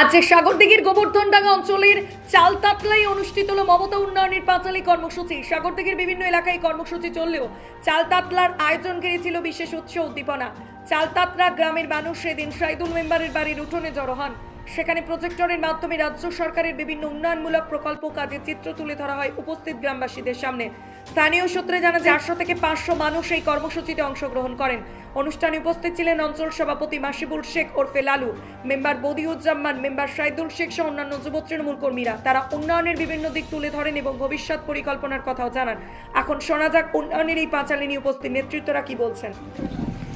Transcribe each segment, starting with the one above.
আজ সাগরদিঘির গোবর্ধনডাঙ্গা অঞ্চলের চালতাতলাই অনুষ্ঠিত হলো মমতা উন্নয়নের পাঁচালী কর্মসূচি। সাগরদিঘির বিভিন্ন এলাকায় কর্মসূচি চললেও চালতাতলার আয়োজন ঘিরেছিল বিশেষ উৎসব উদ্দীপনা। চালতাতলা গ্রামের মানুষ সেদিন সাইদুল মেম্বারের বাড়ির উঠোনে জড়ো হন। সেখানে প্রজেক্টরের মাধ্যমে রাজ্য সরকারের বিভিন্ন উন্নয়নমূলক প্রকল্প কাজে চিত্র তুলে ধরা হয় উপস্থিত গ্রামবাসীদের সামনে। স্থানীয় সূত্রে জানা যায় আটশো থেকে পাঁচশো মানুষ এই কর্মসূচিতে অংশগ্রহণ করেন। অনুষ্ঠানে উপস্থিত ছিলেন অঞ্চল সভাপতি মাসিবুল শেখ ওরফে লালু, মেম্বার বদিউজ্জামান, মেম্বার সাইদুল শেখ সহ অন্যান্য যুব তৃণমূল কর্মীরা। তারা উন্নয়নের বিভিন্ন দিক তুলে ধরেন এবং ভবিষ্যৎ পরিকল্পনার কথাও জানান। এখন শোনা যাক উন্নয়নের এই পাঁচালী নিয়ে উপস্থিত নেতৃত্বরা কি বলছেন।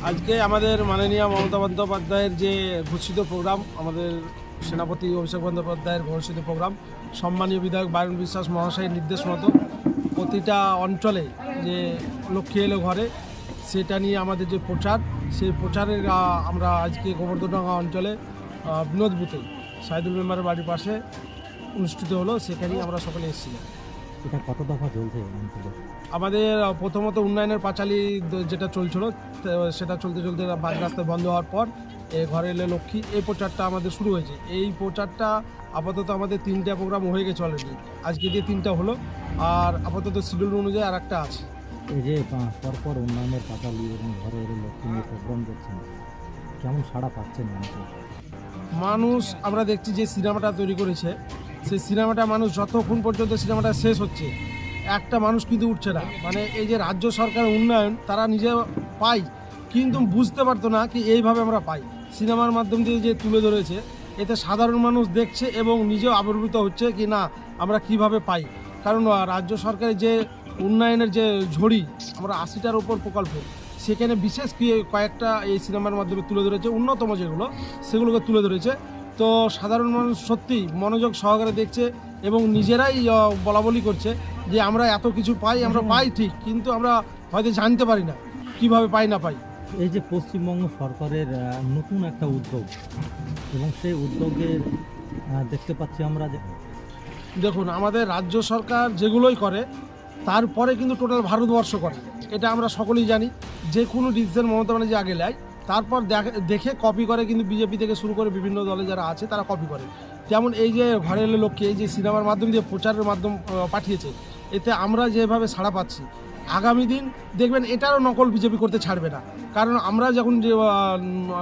আজকে আমাদের মাননীয় মমতা বন্দ্যোপাধ্যায়ের যে ঘোষিত প্রোগ্রাম, আমাদের সেনাপতি অভিষেক বন্দ্যোপাধ্যায়ের ঘোষিত প্রোগ্রাম, সম্মানীয় বিধায়ক বায়ন বিশ্বাস মহাশয়ের নির্দেশ মতো প্রতিটা অঞ্চলে যে লক্ষ্মী এলো ঘরে, সেটা নিয়ে আমাদের যে প্রচার, সেই প্রচারের আমরা আজকে গোবর্ধনডাঙ্গা অঞ্চলে বিনোদ বুথে সাইদুল মেম্বারের বাড়ির পাশে অনুষ্ঠিত হলো, সেখানেই আমরা সকলে এসেছিলাম। এটা কত দফা চলছে আমাদের প্রথমত উন্নয়নের পাঁচালী যেটা চলছিল সেটা চলতে চলতে বাস রাস্তায় বন্ধ হওয়ার পর এ ঘরে এলে লক্ষ্মী এই প্রচারটা আমাদের শুরু হয়েছে। এই প্রচারটা আপাতত আমাদের তিনটা প্রোগ্রাম হয়ে গেছে অলরেডি আজকে দিয়ে তিনটা হলো আর আপাতত শিডিউল অনুযায়ী আর একটা আছে। এই যে পরপর উন্নয়নের পাতালি এবং ঘরে ঘরে লক্ষ্মী নিয়ে প্রোগ্রাম করছেন কেমন সাড়া পাচ্ছেন মানুষ আমরা দেখছি যে সিনেমাটা তৈরি করেছে সেই সিনেমাটা মানুষ যতক্ষণ পর্যন্ত সিনেমাটা শেষ হচ্ছে, একটা মানুষ কিন্তু উঠছে না। মানে এই যে রাজ্য সরকার উন্নয়ন, তারা নিজে পায়, কিন্তু বুঝতে পারতো না কি এইভাবে আমরা পাই। সিনেমার মাধ্যম দিয়ে যে তুলে ধরেছে, এতে সাধারণ মানুষ দেখছে এবং নিজেও আবির্ভূত হচ্ছে কি না, আমরা কীভাবে পাই। কারণ রাজ্য সরকারের যে উন্নয়নের যে ঝড়ি, আমরা আশিটার উপর প্রকল্প, সেখানে বিশেষ কয়েকটা এই সিনেমার মাধ্যমে তুলে ধরেছে অন্যতম যেগুলো, সেগুলোকে তুলে ধরেছে। তো সাধারণ মানুষ সত্যি মনোযোগ সহকারে দেখছে এবং নিজেরাই বলাবলি করছে যে আমরা এত কিছু পাই আমরা পাই ঠিক কিন্তু আমরা হয়তো জানতে পারি না। কীভাবে পাই না পাই? এই যে পশ্চিমবঙ্গ সরকারের নতুন একটা উদ্যোগ এবং সেই উদ্যোগের দেখতে পাচ্ছি আমরা যে দেখুন আমাদের রাজ্য সরকার যেগুলোই করে তারপরে কিন্তু টোটাল ভারতবর্ষ করে। এটা আমরা সকলেই জানি। যে কোনো ডিসিশন মমতা ব্যানার্জি আগে নেয় তারপর দেখে- কপি করে কিন্তু বিজেপি থেকে শুরু করে বিভিন্ন দলে যারা আছে তারা কপি করে। যেমন এই যে এলে লক্ষ্যে এই যে সিনেমার মাধ্যম দিয়ে প্রচারের মাধ্যম পাঠিয়েছে, এতে আমরা যেভাবে সাড়া পাচ্ছি, আগামী দিন দেখবেন এটারও নকল বিজেপি করতে ছাড়বে না। কারণ আমরা যখন যে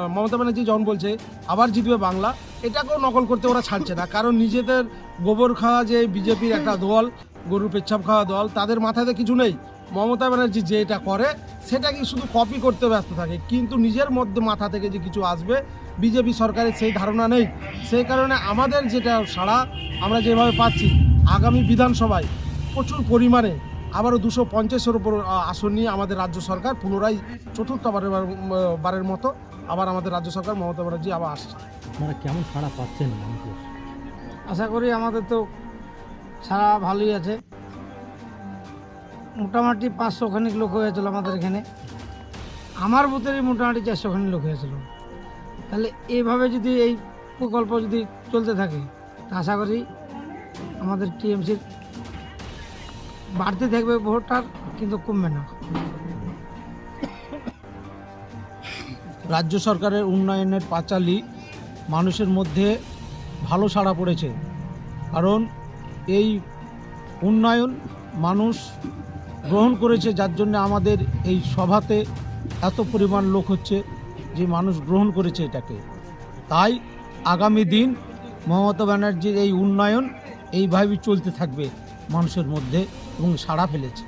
মমতা ব্যানার্জি যখন বলছে, আবার জিতবে বাংলা, এটাকেও নকল করতে ওরা ছাড়ছে না। কারণ নিজেদের গোবর খাওয়া যে বিজেপির একটা দল, গরুর পেচ্ছাপ খাওয়া দল, তাদের মাথাতে কিছু নেই। মমতা ব্যানার্জি যেটা করে সেটা কি শুধু কপি করতে ব্যস্ত থাকে। কিন্তু নিজের মধ্যে মাথা থেকে যে কিছু আসবে বিজেপি সরকারের সেই ধারণা নেই। সেই কারণে আমাদের যেটা সাড়া আমরা যেভাবে পাচ্ছি আগামী বিধানসভায় প্রচুর পরিমাণে আবারও দুশো পঞ্চাশের উপর আহ, আসন নিয়ে আমাদের রাজ্য সরকার পুনরায় চতুর্থবারের বার- বারের মতো আবার আমাদের রাজ্য সরকার মমতা ব্যানার্জি আবার আসছে। আপনারা কেমন সাড়া পাচ্ছেন আশা করি আমাদের তো সারা ভালোই আছে। মোটামুটি পাঁচশো খানিক লোক হয়েছিল আমাদের এখানে। আমার বুথেরই মোটামুটি চারশো খানিক লোক হয়েছিল। তাহলে এইভাবে যদি এই প্রকল্প যদি চলতে থাকে, তা আশা করি আমাদের টিএমসির বাড়তে থাকবে ভোটার, কিন্তু কমবে না। রাজ্য সরকারের উন্নয়নের পাঁচালি মানুষের মধ্যে ভালো সাড়া পড়েছে। কারণ এই উন্নয়ন মানুষ গ্রহণ করেছে, যার জন্য আমাদের এই সভাতে এত পরিমাণ লোক হচ্ছে যে মানুষ গ্রহণ করেছে এটাকে। তাই আগামী দিন মমতা ব্যানার্জির এই উন্নয়ন এইভাবেই চলতে থাকবে মানুষের মধ্যে এবং সাড়া ফেলেছে।